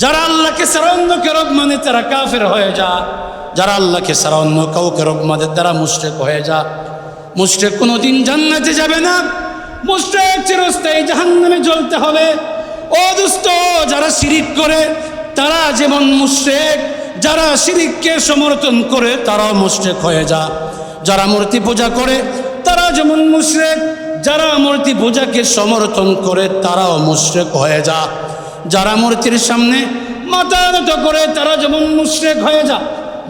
যারা আল্লাহকে সারা অন্যকে মানে তারা কাফের হয়ে যা। যারা আল্লাহকে সারা অন্য কাউকে মানে তারা মুশরেক হয়ে যা। মুশরেক কোনোদিন জান্নাতে যাবে না। মুশরেক চিরস্থায়ী জাহান্নামে জ্বলতে হবে। ও দুস্থ যারা শিরিক করে, তারা যেমন মুশরেক, যারা শিরিককে সমর্থন করে, তারাও মুশরেক হয়ে যা। যারা মূর্তি পূজা করে, তারা যেমন মুশরেক, যারা মূর্তি পূজাকে সমর্থন করে, তারাও মুশরেক হয়ে যা। যারা মূর্তির সামনে মাথা করে, তারা যেমন মুশরেক হয়ে যা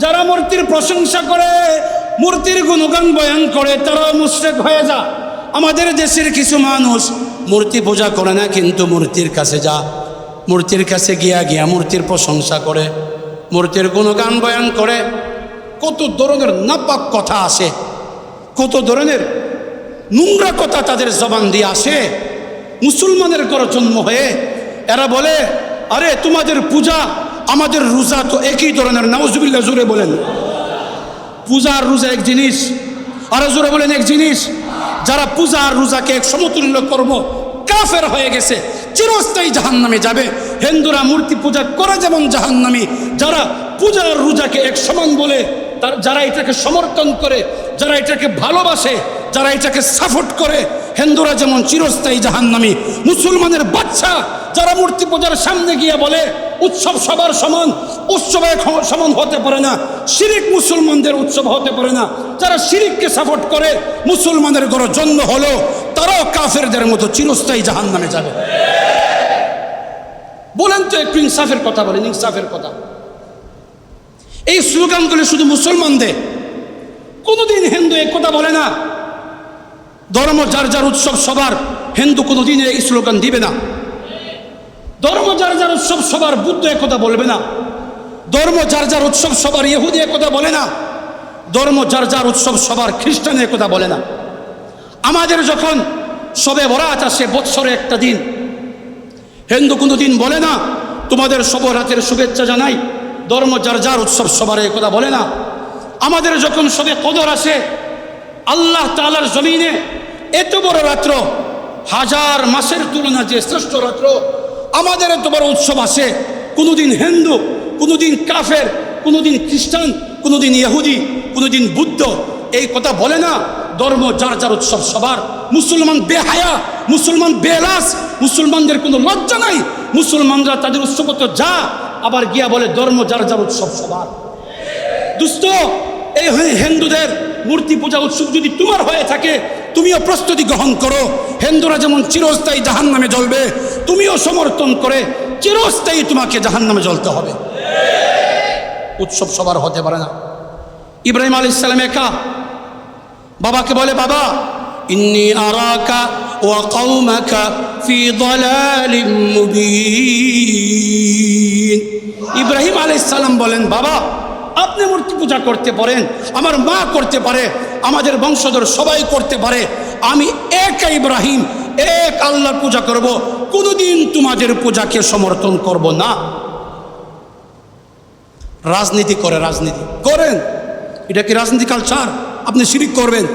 যারা মূর্তির প্রশংসা করে, মূর্তির গুণগান বয়ান করে, তারাও মুশরেক হয়ে যা আমাদের দেশের কিছু মানুষ মূর্তি পূজা করে না, কিন্তু মূর্তির কাছে যা মূর্তির কাছে গিয়া গিয়া মূর্তির প্রশংসা করে, মূর্তির গুণগান বয়ান করে। কত ধরনের নাপাক কথা আসে, কত ধরনের নোংরা কথা তাদের জবান দিয়ে আসে। মুসলমানের ঘর জন্ম হয়ে এরা বলে, আরে, তোমাদের পূজা, আমাদের রোজা তো একই ধরনের। নাউজুবিল্লা জুড়ে বলেন। পূজা আর রোজা এক জিনিস। আরও জোরে বলেন, এক জিনিস। যারা পূজা আর রোজাকে এক সমতুল্য কর্ম, কাফের হয়ে গেছে, চিরস্থায়ী জাহান নামে যাবে। হিন্দুরা মূর্তি পূজা করে যেমন জাহান নামী যারা পূজা আর রোজাকে এক সমান বলে, তার, যারা এটাকে সমর্থন করে, যারা এটাকে ভালোবাসে, যারা এটাকে সাপোর্ট করে হিন্দুরা যেমন চিরস্থায়ী জাহান্নামী, মুসলমানের বাচ্চা যারা মূর্তি পূজার সামনে গিয়ে বলে, উৎসব সবার সমান, উৎসবে সমান হতে পারে না, শিরিক মুসলমানদের উৎসব হতে পারে না, যারা শিরিককে সাপোর্ট করে, মুসলমানের গড় জন্ম হলো, তারাও কাফেরদের মতো চিরস্থায়ী জাহান্নামে যাবে। বলেন তো একটু ইনসাফের কথা বলেন, ইনসাফের কথা। এই স্লোগানগুলি শুধু মুসলমানদের। কোনোদিন হিন্দু এক কথা বলে না। ধর্ম যার যার উৎসব সবার, হিন্দু কোনোদিন এই স্লোগান দিবে না। ধর্ম যার যার উৎসব সবার, বুদ্ধ একথা বলবে না। ধর্ম যার যার উৎসব সবার, ইহুদি একথা বলে না। ধর্ম যার যার উৎসব সবার, খ্রিস্টান একথা বলে না। আমাদের যখন সবে বরাত আসে বৎসরে একটা দিন, হিন্দু কোনো দিন বলে না, তোমাদের সবরাতের শুভেচ্ছা জানাই, ধর্ম যার যার উৎসব সবার এ কথা বলে না। আমাদের যখন সবে কদর আসে, আল্লাহ তালার জমিনে এত বড় রাত্র, হাজার মাসের তুলনা যে শ্রেষ্ঠ রাত্র, আমাদের এত বড় উৎসব আসে কোনোদিন হিন্দু, কোনোদিন কাফের, কোনোদিন খ্রিস্টান, কোনোদিন ইহুদি, কোনোদিন বুদ্ধ। এই কথা বলে না, ধর্ম যার যার উৎসব সবার। মুসলমান বেহায়া, মুসলমান বেলাস, মুসলমানদের কোনো লজ্জা নাই। মুসলমানরা তাদের উৎসব তো যা, আবার গিয়া বলে ধর্ম যার যার উৎসব সবার। দুস্থ, এই হিন্দুদের মূর্তি পূজা উৎসব যদি তোমার হয়ে থাকে তুমিও প্রস্তুতি গ্রহণ করো। হিন্দুরা যেমন চিরস্থায়ী জাহান নামে জ্বলবে, তুমিও সমর্থন করে চিরস্থায়ী তোমাকে জাহান নামে জ্বলতে হবে। উৎসব সবার হতে পারে না। ইব্রাহিম আলী ইসলাম একা। বাবাকে বলে, বাবা, ইন্নি আরাকা ওয়া কওমাকা ফি মুবিন। ইব্রাহিম আলাইহিস সালাম বলেন, বাবা আপনি মূর্তি পূজা করতে পারেন, আমার মা করতে পারে, আমাদের বংশধর সবাই করতে পারে। আমি এক ইব্রাহিম, এক আল্লাহর পূজা করব, কোনোদিন তোমাদের পূজাকে সমর্থন করব না। রাজনীতি করে রাজনীতি। করেন। এটা কি রাজনীতি কালচার আপনি শিরিক করবেন।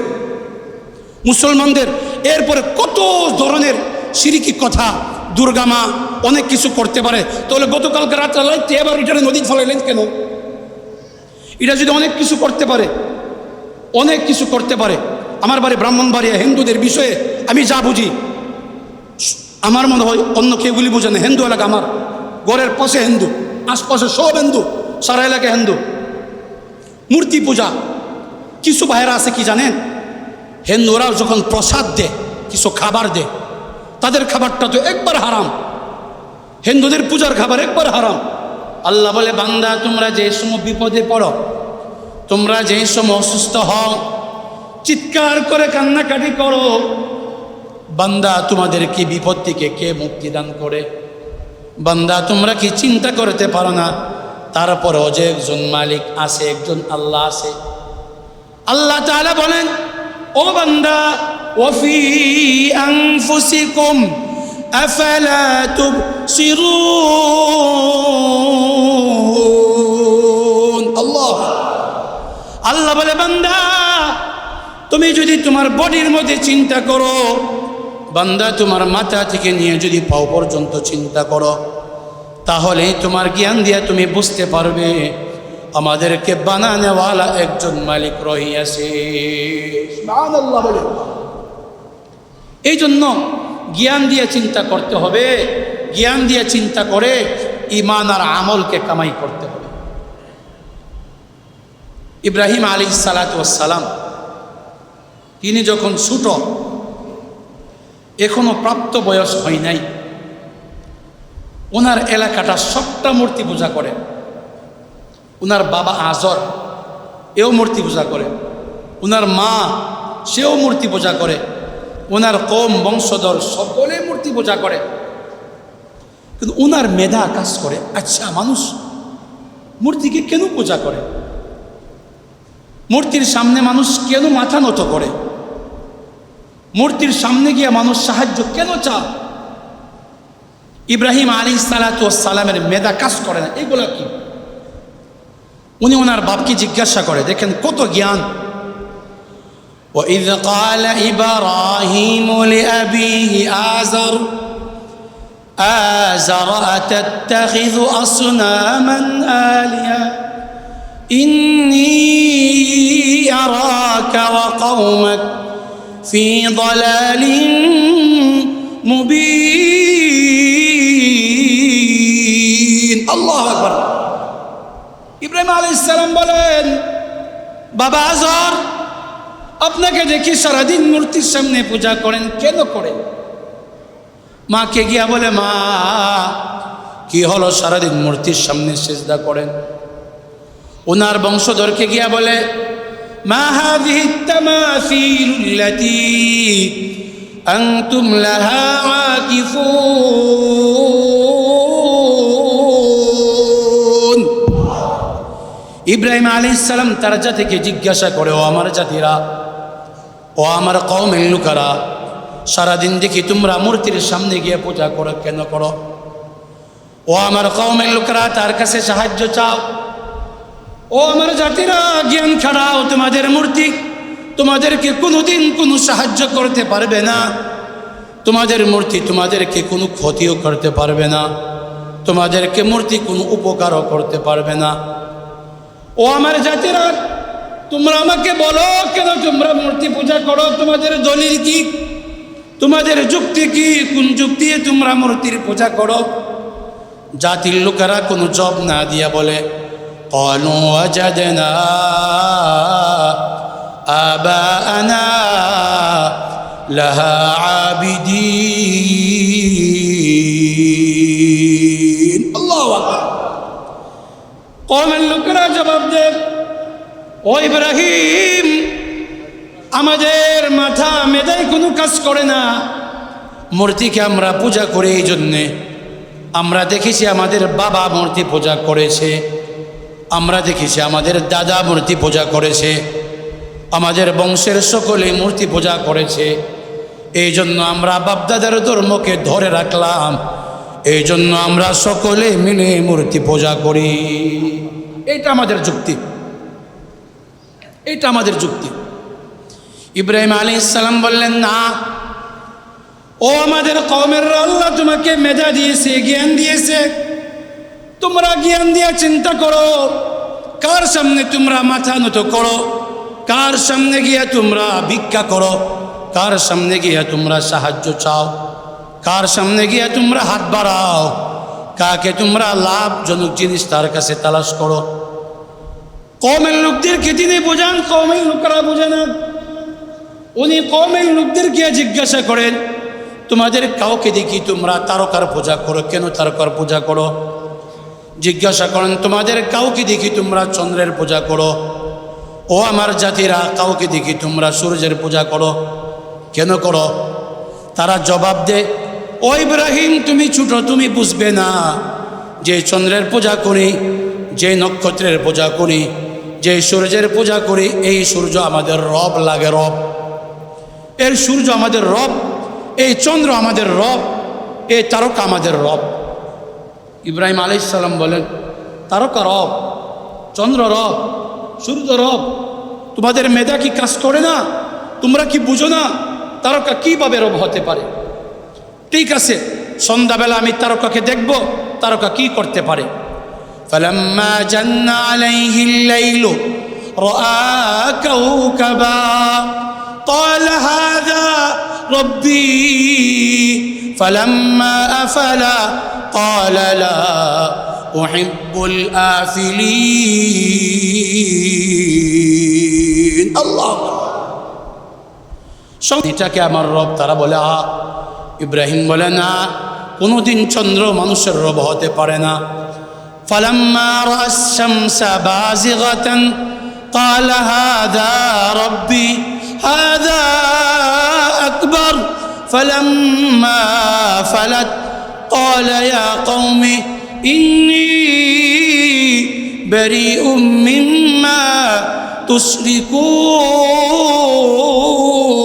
মুসলমানদের এরপরে কত ধরনের সিরিকি কথা দুর্গা মা অনেক কিছু করতে পারে। তাহলে গতকালকে রাত্রে লাইতে এবার এটা নদী ফলাইলেন কেন? এটা যদি অনেক কিছু করতে পারে, অনেক কিছু করতে পারে, আমার বাড়ি ব্রাহ্মণবাড়িয়া, হিন্দুদের বিষয়ে আমি যা বুঝি, আমার মনে হয় অন্য কেউগুলি বুঝে না। হিন্দু এলাকা আমার, ঘরের পাশে হিন্দু, আশপাশে সব হিন্দু, সারা এলাকা হিন্দু। মূর্তি পূজা, কিছু ভাইরা আছে কি জানেন? হিন্দুরা যখন প্রসাদ দেয়, কিছু খাবার দেয়, তাদের খাবারটা তো একবার হারাম। হিন্দুদের পূজার খাবার একবার হারাম। আল্লাহ বলে, বান্দা, তোমরা যে সময় বিপদে পড়ো, তোমরা যে সময় অসুস্থ হও, চিৎকার করে কান্নাকাটি করো, বান্দা, তোমাদের কি বিপদ থেকে কে মুক্তি দান করে? বান্দা, তোমরা কি চিন্তা করতে পারো না? তারপরেও যে একজন মালিক আছে, একজন আল্লাহ আছে। আল্লাহ তাআলা বলেন, ও বান্দা, ওফি আনফুসিকুম, আফালা তুবসিরুন? বলে, বান্দা, তুমি যদি তোমার বডির মধ্যে চিন্তা করো, বান্দা, তোমার মাথা থেকে নিয়ে যদি পাও পর্যন্ত চিন্তা করো তাহলে তোমার জ্ঞান দিয়ে তুমি বুঝতে পারবে, আমাদেরকে বানানেওয়ালা একজন মালিক রহিয়াছে। এই জন্য জ্ঞান দিয়ে চিন্তা করতে হবে। জ্ঞান দিয়ে চিন্তা করে ইমান আর আমলকে কামাই করতে হবে। ইব্রাহিম আলী সালাতাম তিনি যখন ছোট, এখনও প্রাপ্ত বয়স হয় নাই, ওনার এলাকাটা সবটা মূর্তি পূজা করে। ওনার বাবা আজর, এও মূর্তি পূজা করে। ওনার মা, সেও মূর্তি পূজা করে। ওনার কম বংশধর সকলে মূর্তি পূজা করে। কিন্তু ওনার মেধা কাজ করে আচ্ছা মানুষ মূর্তিকে কেন পূজা করে? মূর্তির সামনে মানুষ কেন মাথা নত করে মূর্তির সামনে গিয়ে মানুষ সাহায্য কেন চা ইব্রাহিম আলী সালামের মেধা কাজ করে না এগুলা কি উনি ওনার বাপকে জিজ্ঞাসা করে দেখেন কত জ্ঞান وإذ قال إبراهيم لأبيه آزر آزر أتتخذ أصناما آلهة إني أراك وقومك في ضلال مبين الله أكبر ইব্রাহিম আলী ইসলাম বলেন বাবা আজর আপনাকে দেখি সারাদিন মূর্তির সামনে পূজা করেন কেন করেন মাকে গিয়া বলে মা কি হলো সারাদিন মূর্তির সামনে সেজদা করেন ওনার বংশধরকে গিয়া বলে ইব্রাহিম আলাইহিস সালাম তার জাতিকে জিজ্ঞাসা করে, ও আমার জাতিরা, ও আমার কম লোকেরা, সারাদিন দেখি তোমরা মূর্তির সামনে গিয়ে পূজা করো, কেন করো? ও আমার কম লোকেরা, তার কাছে সাহায্য চাও। ও আমার জাতিরা, জ্ঞান ছাড়াও তোমাদের মূর্তি। তোমাদেরকে কোনোদিন কোনো সাহায্য করতে পারবে না। তোমাদের মূর্তি তোমাদেরকে কোনো ক্ষতিও করতে পারবে না। তোমাদেরকে মূর্তি কোনো উপকারও করতে পারবে না। ও আমার জাতিরা, তোমরা আমাকে বলো কেন তোমরা মূর্তি পূজা করো? তোমাদের দলিল কি? তোমাদের যুক্তি কি? কোন যুক্তি তোমরা মূর্তির পূজা করো? জাতির লোকেরা কোনো জব না দিয়া বলে قالوا وجدنا آباءنا لها عابدين الله أكبر কমের লোকেরা জবাব দেব ও ইব্রাহিম আমাদের মাথা মেধায় কোনো কাজ করে না মূর্তিকে আমরা পূজা করি এই জন্যে আমরা দেখেছি আমাদের বাবা মূর্তি পূজা করেছে আমরা দেখেছি আমাদের দাদা মূর্তি পূজা করেছে, আমাদের বংশের সকলে মূর্তি পূজা করেছে। এই জন্য আমরা বাপদাদার ধর্মকে ধরে রাখলাম। এই জন্য আমরা সকলে মিলে মূর্তি পূজা করি। এটা আমাদের যুক্তি। এটা আমাদের যুক্তি। ইব্রাহিম আলী ইসালাম বললেন, না। ও আমাদের কমের আল্লাহ তোমাকে মেধা দিয়েছে, জ্ঞান দিয়েছে। তোমরা জ্ঞান দিয়া চিন্তা করো। কার সামনে তোমরা মাথা নত করো? কার সামনে গিয়া তোমরা ভিক্ষা করো? কার সামনে গিয়ে তোমরা সাহায্য চাও? কার সামনে গিয়া তোমরা হাত বাড়াও? কাকে তোমরা লাভজনক জিনিস তার কাছে তালাশ করো? কমের লোকদেরকে তিনি বোঝান? কমের লোকেরা বোঝে না। উনি কমের লোকদেরকে জিজ্ঞাসা করেন, তোমাদের কাউকে দেখি তোমরা তারকার পূজা করো? কেন তারকার পূজা করো? জিজ্ঞাসা করেন, তোমাদের কাউকে দেখি তোমরা চন্দ্রের পূজা করো? ও আমার জাতিরা, কাউকে দেখি তোমরা সূর্যের পূজা করো? কেন করো? তারা জবাব দে ও ইব্রাহিম, তুমি ছোট, তুমি বুঝবে না যে চন্দ্রের পূজা করি, যে নক্ষত্রের পূজা করি, যে সূর্যের পূজা করি, এই সূর্য আমাদের রব লাগে রব। এর সূর্য আমাদের রব, এই চন্দ্র আমাদের রব, এই তারকা আমাদের রব। ইব্রাহিম আলাইসাল্লাম বলেন তারকা রব চন্দ্র রব সূর্য রব তোমাদের মেধা কি কাজ করে না তোমরা কি বুঝো না তারকা কীভাবে রব হতে পারে ঠিক আছে সন্ধ্যাবেলা আমি তারকাকে দেখব তারকা কি করতে পারে فلما جن عليه الليل رأى كوكبا قال هذا ربي فلما أفل قال لا أحب الآفلين الله সঙ্গে এটাকে আমার রব তারা বলে আ ইব্রাহিম বলে না কোনোদিন চন্দ্র মানুষের রব হতে পারে না فلما رأى الشمس بازغة قال هذا ربي هذا أكبر فلما فلت قال يا قوم إني بريء مما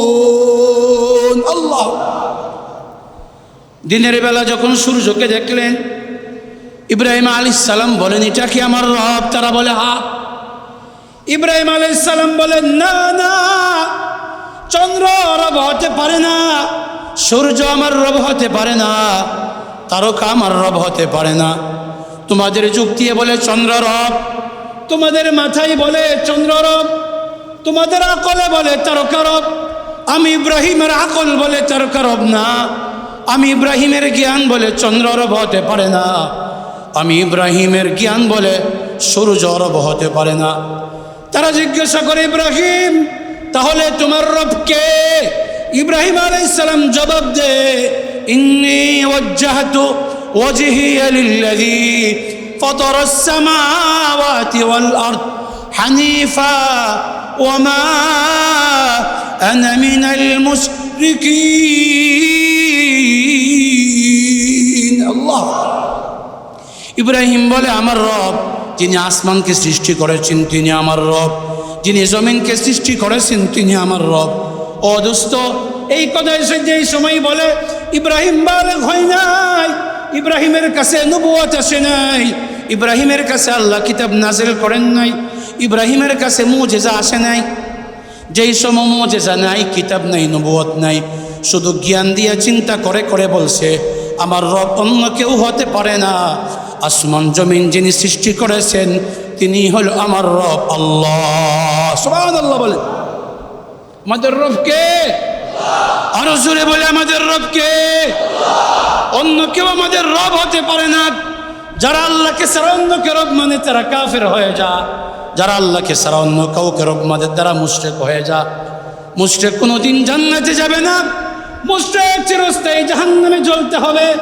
تشركون الله দিনের বেলা যখন সূর্যকে দেখলেন ইব্রাহিম আলী সালাম বলেন এটা কি আমার রব তারা বলে হা ইব্রাহিম আলী সালাম বলেন না না চন্দ্র রব হতে পারে না সূর্য আমার রব হতে পারে না তারকা আমার রব হতে পারে না। তোমাদের যুক্তি বলে চন্দ্র রব, তোমাদের মাথায় বলে চন্দ্র রব, তোমাদের আকলে বলে তারকা রব। আমি ইব্রাহিমের আকল বলে তারকা রব না, আমি ইব্রাহিমের জ্ঞান বলে চন্দ্র রব হতে পারে না। আমি ইব্রাহিমের জ্ঞান বলে সূর্য রব হতে পারে না। তারা জিজ্ঞাসা করে, ইব্রাহিম, তাহলে তোমার রব কে? ইব্রাহিম আলাইসালাম জবাব দে ইন্নি ওয়াজ্জাহতু ওয়াজহিয়া লিল্লাযী فطر السماوات والأرض حنيفا وما أنا من المشركين الله ইব্রাহিম বলে আমার রব যিনি আসমানকে সৃষ্টি করেছেন তিনি আমার রব যিনি জমিনকে সৃষ্টি করেছেন তিনি আমার রব ও দোস্ত এই কথা এসে যেই সময় বলে ইব্রাহিম বালক হয় নাই, ইব্রাহিমের কাছে নবুয়াত আসে নাই, ইব্রাহিমের কাছে আল্লাহ কিতাব নাজিল করেন নাই, ইব্রাহিমের কাছে মুজেজা আসে নাই। যেই সময় মুজেজা নাই, কিতাব নাই নবুয়ত নাই, শুধু জ্ঞান দিয়ে চিন্তা করে করে বলছে, আমার রব অন্য কেউ হতে পারে না। আসমান, জমিন যিনি সৃষ্টি করেছেন, তিনি হল আমার রব আল্লাহ। সুবহান আল্লাহ বলে। আমাদের রব কে? আরও জোরে বলে আমাদের রব কে অন্য কেউ আমাদের রব হতে পারে না। যারা আল্লাহকে সারা অন্যকে রব মানে তারা কাফের হয়ে যা। যারা আল্লাহকে সারা অন্য কাউকে রব মানে তারা মুশরেক হয়ে যা। মুশরেক কোনোদিন জান্নাতে যাবে না। মুশরেক চিরস্থায়ী জাহান্নামে জ্বলতে হবে।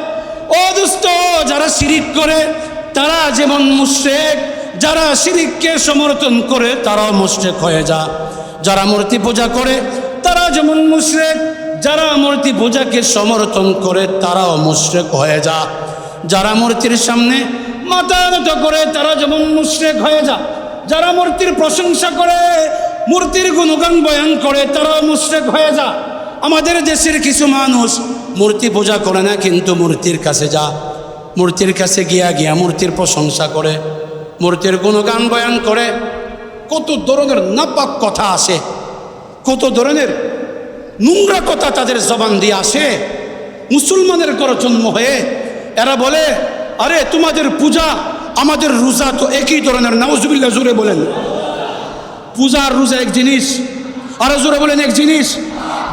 ও দুস্থ যারা শিরিক করে, তারা যেমন মুশরেক, যারা শিরিককে সমর্থন করে, তারাও মুশরেক হয়ে যা। যারা মূর্তি পূজা করে তারা যেমন মুশরেক, যারা মূর্তি পূজাকে সমর্থন করে, তারাও মুশরেক হয়ে যা। যারা মূর্তির সামনে মাথা নত করে, তারা যেমন মুশরেক হয়ে যা। যারা মূর্তির প্রশংসা করে, মূর্তির গুণগান বয়ান করে, তারাও মুশরেক হয়ে যা। আমাদের দেশের কিছু মানুষ মূর্তি পূজা করে না, কিন্তু মূর্তির কাছে যা। মূর্তির কাছে গিয়া গিয়া মূর্তির প্রশংসা করে, মূর্তির গুণগান বয়ান করে। কত ধরনের নাপাক কথা আসে। কত ধরনের নোংরা কথা তাদের জবান দিয়ে আসে। মুসলমানের জন্ম হয়ে এরা বলে, আরে, তোমাদের পূজা, আমাদের রোজা তো একই ধরনের। নাউজুবিল্লা জুড়ে বলেন। পূজা আর রোজা এক জিনিস। আরও জোরে বলেন, এক জিনিস।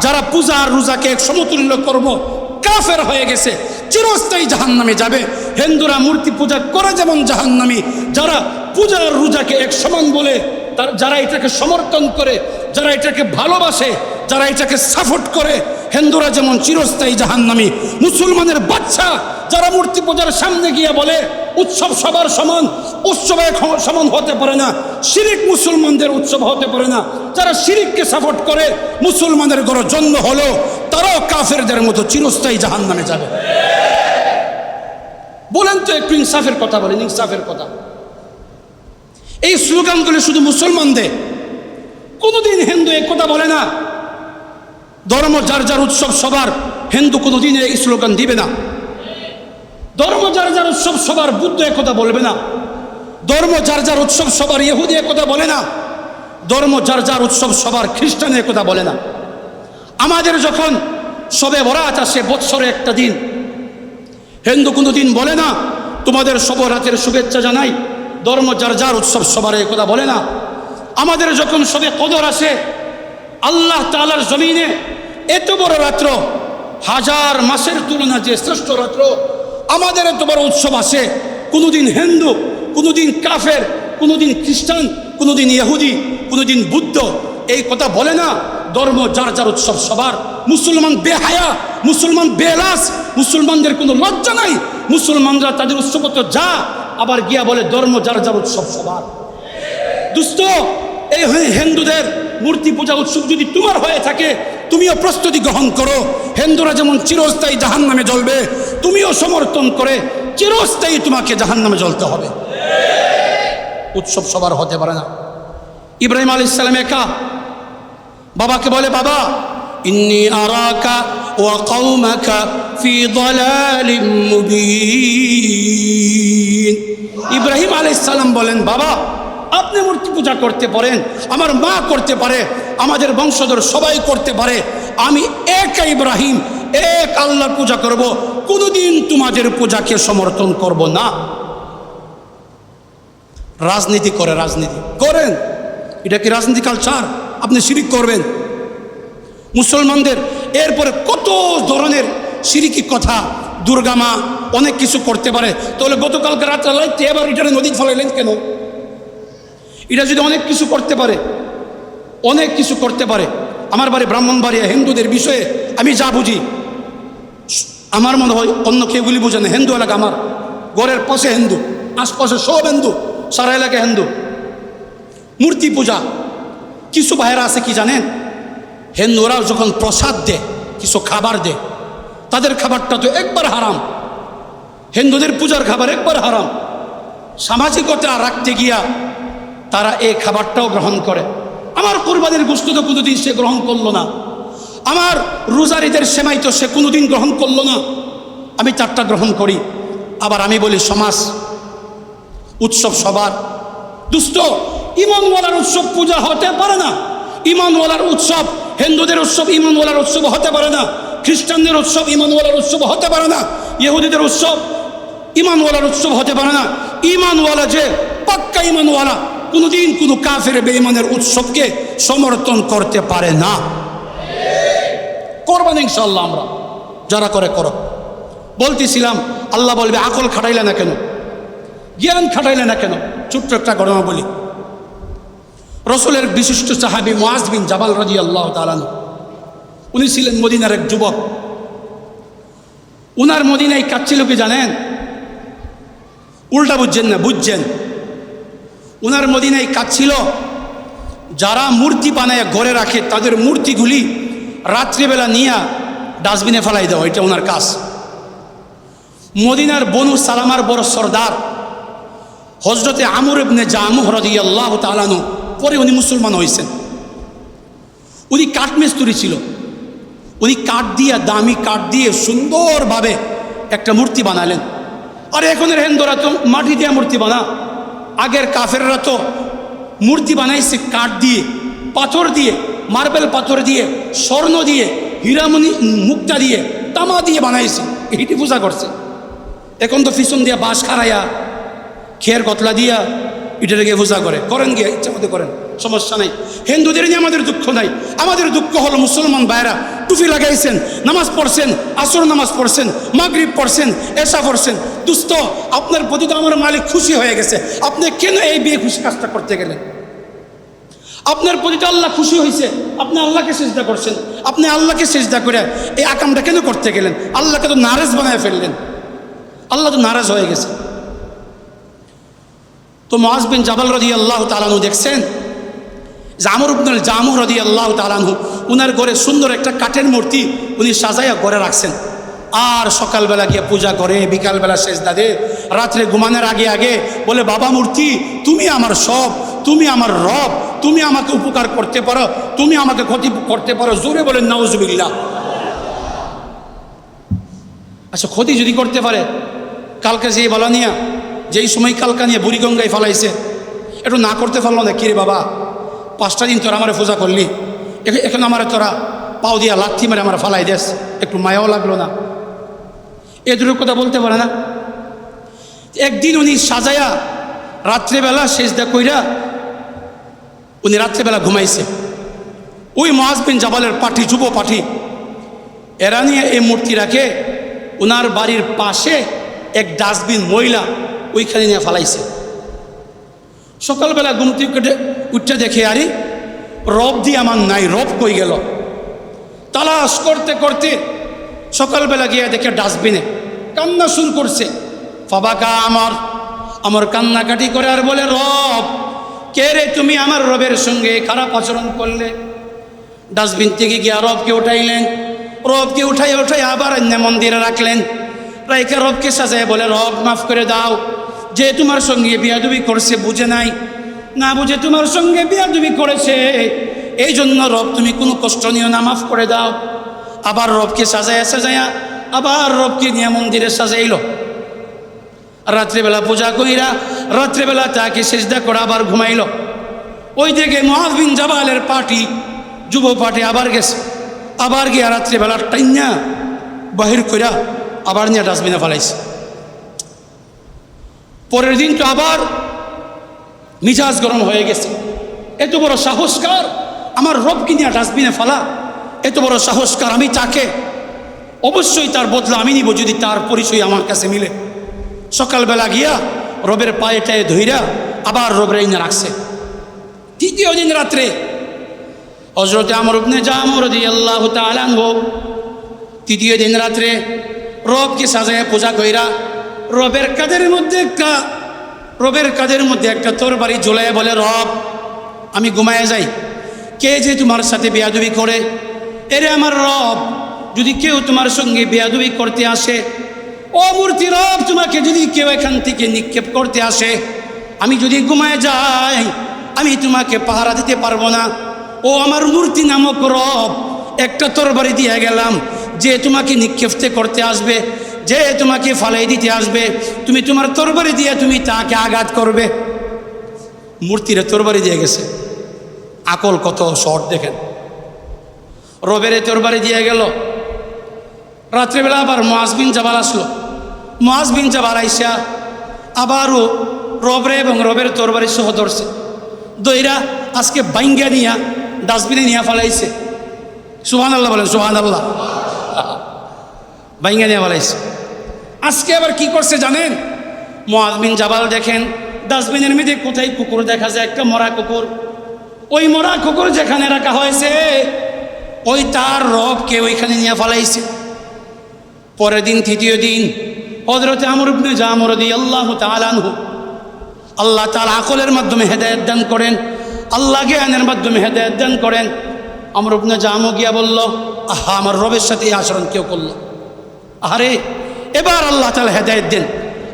যারা পূজা আর রোজাকে এক সমতুল্য করব, কাফের হয়ে গেছে, চিরস্থায়ী জাহান নামে যাবে। হিন্দুরা মূর্তি পূজা করে যেমন জাহান নামী যারা পূজা আর রোজাকে এক সমান বলে, তার যারা এটাকে সমর্থন করে যারা এটাকে ভালোবাসে, যারা এটাকে সাপোর্ট করে, হিন্দুরা যেমন চিরস্থায়ী জাহান্নামী, মুসলমানের বাচ্চা যারা মূর্তি পূজার সামনে গিয়ে বলে, উৎসব সবার সমান, উৎসবে সমান হতে পারে না, শিরিক মুসলমানদের উৎসব হতে পারে না, যারা শিরিককে সাপোর্ট করে, মুসলমানের গড় জন্ম হলো, তারাও কাফেরদের মতো চিরস্থায়ী জাহান্নামে যাবে। বলেন তো একটু ইনসাফের কথা বলেন, ইনসাফের কথা। এই স্লোগানগুলি শুধু মুসলমানদের কোনোদিন হিন্দু এক কথা বলে না। ধর্ম যার যার উৎসব সবার, হিন্দু কোনোদিন এই স্লোগান দিবে না। ধর্ম যার যার উৎসব সবার, বুদ্ধ একথা বলবে না। ধর্ম যার যার উৎসব সবার, ইহুদি একথা বলে না। ধর্ম যার যার উৎসব সবার, খ্রিস্টান একথা বলে না। আমাদের যখন সবে বরাত আসে বৎসরে একটা দিন, হিন্দু কোনো দিন বলে না, তোমাদের সবরাতের শুভেচ্ছা জানাই, ধর্ম যার যার উৎসব সবার কথা বলে না। আমাদের যখন সবে কদর আসে আল্লাহ তালার জমিনে এত বড় রাত্র, হাজার মাসের তুলনা যে শ্রেষ্ঠ রাত্র, আমাদের এত বড় উৎসব আসে কোনোদিন হিন্দু, কোনোদিন কাফের, কোনোদিন খ্রিস্টান, কোনোদিন ইহুদি, কোনোদিন বুদ্ধ। এই কথা বলে না, ধর্ম যার যার উৎসব সবার। মুসলমান বেহায়া, মুসলমান বেলাস, মুসলমানদের কোনো লজ্জা নাই। মুসলমানরা তাদের উৎসব যা, আবার গিয়া বলে ধর্ম যার যার উৎসব সবার। দুস্থ এই হিন্দুদের মূর্তি পূজা উৎসব যদি তোমার হয়ে থাকে, তুমিও প্রস্তুতি গ্রহণ করো। হিন্দুরা যেমন চিরস্থায়ী জাহান নামে জ্বলবে, তুমিও সমর্থন করে চিরস্থায়ী তোমাকে জাহান নামে জ্বলতে হবে। উৎসব সবার হতে পারে না। ইব্রাহিম আলী ইসলাম একা। বাবাকে বলে, বাবা, ইন্নি আরাকা ওয়া কওমাকা ফি দালালিম মুবিন। ইব্রাহিম আলাইহিস সালাম বলেন, বাবা আপনি মূর্তি পূজা করতে পারেন, আমার মা করতে পারে, আমাদের বংশধর সবাই করতে পারে। আমি এক ইব্রাহিম, এক আল্লাহর পূজা করব, কোনোদিন তোমাদের পূজাকে সমর্থন করব না। রাজনীতি করে রাজনীতি। করেন। এটা কি রাজনীতি কালচার আপনি শিরিক করবেন। মুসলমানদের এরপরে কত ধরনের সিরিকি কথা দুর্গা মা অনেক কিছু করতে পারে। তাহলে গতকালকে রাত্রে লাইতে এবার এটা নদী ফলাইলেন কেন? এটা যদি অনেক কিছু করতে পারে, অনেক কিছু করতে পারে, আমার বাড়ি ব্রাহ্মণবাড়িয়া, হিন্দুদের বিষয়ে আমি যা বুঝি, আমার মনে হয় অন্য কেউগুলি বুঝে না। হিন্দু এলাকা আমার, ঘরের পাশে হিন্দু, আশপাশে সব হিন্দু, সারা এলাকা হিন্দু। মূর্তি পূজা, কিছু ভাইরা আছে কি জানেন? হিন্দুরা যখন প্রসাদ দেয়, কিছু খাবার দেয়, তাদের খাবারটা তো একবার হারাম। হিন্দুদের পূজার খাবার একবার হারাম। সামাজিকতা রাখতে গিয়া তারা এই খাবারটাও গ্রহণ করে। আমার কোরবানির গোস্ত তো কোনোদিন সে গ্রহণ করল না। আমার রোজারিদের সেমাই তো সে কোনোদিন গ্রহণ করল না। আমি চারটা গ্রহণ করি। আবার আমি বলি, সমাজ, উৎসব সবার। দুস্থ ইমানওয়ালার উৎসব পূজা হতে পারে না। ইমানওয়ালার উৎসব, হিন্দুদের উৎসব ইমানওয়ালার উৎসব হতে পারে না। খ্রিস্টানদের উৎসব ইমানওয়ালার উৎসব হতে পারে না। ইহুদিদের উৎসব ইমানওয়ালার উৎসব হতে পারে না। ইমানওয়ালা যে পাক্কা ইমানওয়ালা কোনোদিন কোনো কাফের বেঈমানের উৎসবকে সমর্থন করতে পারে না। করবেন ইনশাল্লাহ আমরা। যারা করে, করো। বলতেছিলাম, আল্লাহ বলবে, আকল খাটাইলে না কেন? জ্ঞান খাটাইলে না কেন? ছোট্ট একটা ঘটনা বলি। রসুলের বিশিষ্ট সাহাবি মোয়াজ বিন জাবাল রাজি আল্লাহ তালান উনি ছিলেন মদিনার এক যুবক। উনার মদিনায় কাচ্ছিল কি জানেন? উল্টা বুঝছেন না, বুঝছেন। উনার মদিনায় কাজ ছিল। যারা মূর্তি বানায়, ঘরে রাখে, তাদের মূর্তিগুলি রাত্রিবেলা নিয়ে ডাস্টবিনে ফেলাই দেওয়া, এটা ওনার কাজ। মদিনার বনু সালামার বড় সর্দার হজরতে আমর ইবনে জামু হরদি আল্লাহ তালানু পরে উনি মুসলমান হয়েছেন। উনি কাঠমিস্তুরি ছিল। উনি কাঠ দিয়ে, দামি কাঠ দিয়ে সুন্দরভাবে একটা মূর্তি বানালেন। আর এখনের হিন্দুরা তো মাটি দিয়ে মূর্তি বানা। আগের কাফেররা তো মূর্তি বানাইছে, কাঠ দিয়ে, পাথর দিয়ে, মার্বেল পাথর দিয়ে, স্বর্ণ দিয়ে, হীরামণি মুক্তা দিয়ে, তামা দিয়ে বানাইছে। এইটি পূজা করছে। এখন তো ফিসন দিয়া বাঁশ খারাইয়া খের কতলা দিয়া এটা গিয়ে পূজা করে। করেন গিয়ে, ইচ্ছা মতো করেন। সমস্যা নাই। হিন্দুদের নিয়ে আমাদের দুঃখ নাই। আমাদের দুঃখ হলো মুসলমান ভাইরা টুপি লাগাইছেন, নামাজ পড়ছেন, আসর নামাজ পড়ছেন, মাগরিব পড়ছেন এসা পড়ছেন। দুস্থ, আপনার প্রতি তো আমার মালিক খুশি হয়ে গেছে। আপনি কেন এই বিয়ে খুশি কাজটা করতে গেলেন? আপনার প্রতি আল্লাহ খুশি হয়েছে আপনি আল্লাহকে চেষ্টা করছেন। আপনি আল্লাহকে চেষ্টা করে এই আকামটা কেন করতে গেলেন? আল্লাহকে তো নারাজ বানায় ফেললেন। আল্লাহ তো নারাজ হয়ে গেছে। তো মহাজ বিন জাবাল রদি আল্লাহ তালানু দেখছেন? জামর উবনুল জামু রদি আল্লাহ তালানহু উনার ঘরে সুন্দর একটা কাঠের মূর্তি উনি সাজাইয়া ঘরে রাখছেন। আর সকালবেলা গিয়ে পূজা করে, বিকালবেলা শেষ দাদে রাত্রে ঘুমানোর আগে আগে বলে, বাবা মূর্তি, তুমি আমার সব, তুমি আমার রব, তুমি আমাকে উপকার করতে পারো, তুমি আমাকে ক্ষতি করতে পারো। জোরে বলেন নাউজুবিল্লাহ আচ্ছা ক্ষতি যদি করতে পারে, কালকে যে বলা নিয়া যেই সময় কালকা নিয়ে বুড়িগঙ্গায় ফেলাইছে, একটু না করতে পারল না, কিরে বাবা? পাঁচটা দিন তোরা আমার পূজা করলি। এখন আমার তোরা পাও দিয়া লাথি মারে আমার ফালাই দেস। একটু মায়াও লাগল না। এ দুটো কথা বলতে পারে না। একদিন উনি সাজায়া রাত্রেবেলা শেষ সেজদা কইরা উনি রাত্রেবেলা ঘুমাইছে। ওই মহাজবিন জাবালের পাঠি, যুব পাঠি, এরা নিয়ে এই মূর্তি রাখে। ওনার বাড়ির পাশে এক ডাস্টবিন মহিলা ওইখানে নিয়ে ফালাইছে। সকালবেলা ঘুমতি কেটে উঠতে দেখে, আরে, রব দিয়ে আমার নাই, রব কই গেল? তালাশ করতে করতে সকালবেলা গিয়ে দেখে ডাস্টবিনে কান্না শুরু করছে। ফাবাকা আমার আমার কান্নাকাটি করে আর বলে, রব, কে রে তুমি আমার রবের সঙ্গে খারাপ আচরণ করলে? ডাস্টবিন থেকে গিয়ে রবকে উঠাইলেন। রবকে উঠাই উঠাই আবার অন্য মন্দিরে রাখলেন। রাইকে রবকে সাজায় বলে, রব, মাফ করে দাও। যে তোমার সঙ্গে বিয়াদুবি করছে বুঝে নাই। না বুঝে তোমার সঙ্গে বিয়াদুবি করেছে। এই জন্য রব, তুমি কোনো কষ্ট নিও না, মাফ করে দাও। আবার রবকে সাজায়া সাজায়া, আবার রবকে নিয়ে মন্দিরে সাজাইল। রাত্রেবেলা পূজা কইরা, রাত্রেবেলা তাকে সেজদা করে আবার ঘুমাইল। ওই দিকে মহাবিন জাবালের পার্টি যুব পার্টি আবার গেছে। আবার গিয়া রাত্রেবেলা টাইনা বাহির কইরা আবার নিয়ে ডাস্টবিনে ফেলাইছে। পরের দিন তো আবার মিজাজ গরম হয়ে গেছে। এত বড় সাহসকার আমার রবকে নিয়ে ডাস্টবিনে ফেলা? এত বড় সাহসকার আমি তাকে? অবশ্যই তার বদলা আমি নিব যদি তার পরিচয় আমার কাছে মিলে। সকালবেলা গিয়া রবের পায়ে টায়ে ধইরা আবার রবের ইনে রাখছে। তৃতীয় দিন রাত্রে হজরতে আমর উবনে জামর আল্লাহ তালানহ তৃতীয় দিন রাত্রে রবকে সাজায় পূজা কইরা রবের কাদের মধ্যে একটা, রবের কাদের মধ্যে একটা তোর বাড়ি ঝোলায় বলে, রব, আমি ঘুমায় যাই। কে যে তোমার সাথে বেয়াদবি করে? এরে আমার রব, যদি কেউ তোমার সঙ্গে বেয়াদবি করতে আসে, ও মূর্তি রব, তোমাকে যদি কেউ এখান থেকে নিক্ষেপ করতে আসে, আমি যদি ঘুমায় যাই, আমি তোমাকে পাহারা দিতে পারব না। ও আমার মূর্তি নামক রব, একটা তরবারি দিয়ে গেলাম, যে তোমাকে নিক্ষেপতে করতে আসবে। যে তোমাকে ফালাই দিতে আসবে, তুমি তোমার তরবারি দিয়ে তুমি তাকে আঘাত করবে। মূর্তিরে তরবারি দিয়ে গেছে। আকল কত শর্ট দেখেন। রবেরে তরবারি দিয়ে গেল। রাত্রেবেলা আবার মহাজবিন জাবাল আসলো। মহাজবিন জাবাল আইসা আবারও রবরে এবং রবের তরবারি সহ ধরছে। দইরা আজকে বাইঙ্গা নিয়া, ডাস্টবিনে নিয়ে ফেলাইছে। সুহান আল্লাহ বলেন সুহান আল্লাহ বাইঙ্গা নিয়ে ফেলাইছে। আজকে আবার কি করছে জানেন? মহাজবিন জাবাল দেখেন, ডাস্টবিনের মধ্যে কোথায় কুকুর দেখা যায়? একটা মরা কুকুর। ওই মরা কুকুর যেখানে রাখা হয়েছে, ওই তার রবকে ওইখানে নিয়ে ফেলাইছে। পরের দিন, তৃতীয় দিন হজরত আমর ইবনে জামর দি আল্লাহ তালানহু আল্লাহ তার আকলের মাধ্যমে হেদায়ত দান করেন, আল্লাহ জ্ঞানের মাধ্যমে হেদায়ত দান করেন। আমর ইবনে গিয়া বলল, আহা, আমার রবের সাথে এই আচরণ কেউ করল? আরে এবার আল্লাহ তালা হেদায়ত দেন।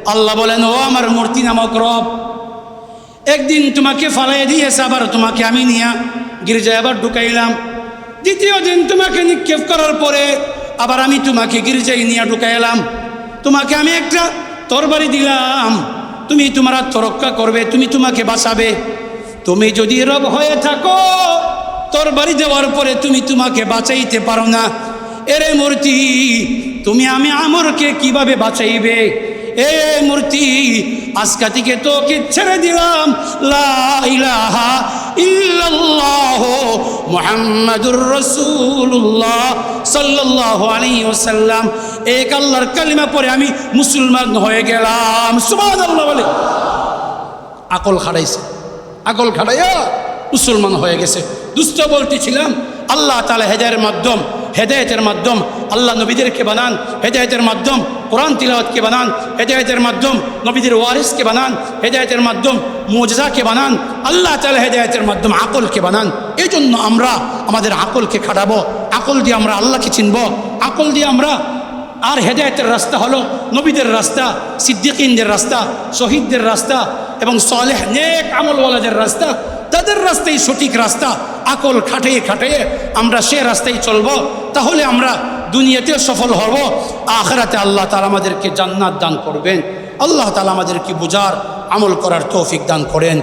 আল্লাহ বলেন, ও আমার মূর্তি নামক রব, একদিন তোমাকে ফালাই দিয়েছে, আবার তোমাকে আমি নিয়া গির্জায় আবার ঢুকাইলাম। দ্বিতীয় দিন তোমাকে নিক্ষেপ করার পরে আবার আমি তোমাকে গির্জায় নিয়ে ঢুকাইলাম। তোমাকে আমি একটা তরবারি দিলাম। তুমি তোমার আত্মরক্ষা করবে, তুমি তোমাকে বাঁচাবে। তুমি যদি রব হয়ে থাকো, তরবারি দেওয়ার পরে তুমি তোমাকে বাঁচাইতে পারো না। এরে মূর্তি, তুমি আমি আমরকে কীভাবে বাঁচাইবে? এ মূর্তি, আজকা থেকে তোকে ছেড়ে দিলাম। লা ইলাহা ইল্লাল্লাহ মুহাম্মাদুর রাসূলুল্লাহ সাল্লাল্লাহু আলাইহি ওয়াসাল্লাম। এক আল্লাহর কালিমা পরে আমি মুসলমান হয়ে গেলাম। সুবহানাল্লাহ বলে। আকল খাড়াইছে আকল খাড়াইয়া মুসলমান হয়ে গেছে। দুস্থ বলতেছিলাম, আল্লাহ তালা হেদায়ের মাধ্যম হেদায়তের মাধ্যম আল্লাহ নবীদেরকে বানান, হেদায়তের মাধ্যম কোরআন তিলাওয়াতকে বানান, হেদায়তের মাধ্যম নবীদের ওয়ারিসকে বানান, হেদায়তের মাধ্যম মোজাকে বানান, আল্লাহ তালা হেদায়তের মাধ্যম আকলকে বানান। এই জন্য আমরা আমাদের আকলকে খাটাবো, আকল দিয়ে আমরা আল্লাহকে চিনব, আকল দিয়ে আমরা আর হেদায়তের রাস্তা হলো নবীদের রাস্তা, সিদ্দিকিনদের রাস্তা, শহীদদের রাস্তা এবং সলেহ নেক আমলওয়ালাদের রাস্তা, তাদের রাস্তাই সঠিক রাস্তা। আকল খাটিয়ে খাটিয়ে আমরা সে রাস্তায় চলব, তাহলে আমরা দুনিয়াতেও সফল হব। আখরাতে আল্লাহ তালা আমাদেরকে জান্নাত দান করবেন। আল্লাহ তালা আমাদেরকে বোঝার, আমল করার তৌফিক দান করেন।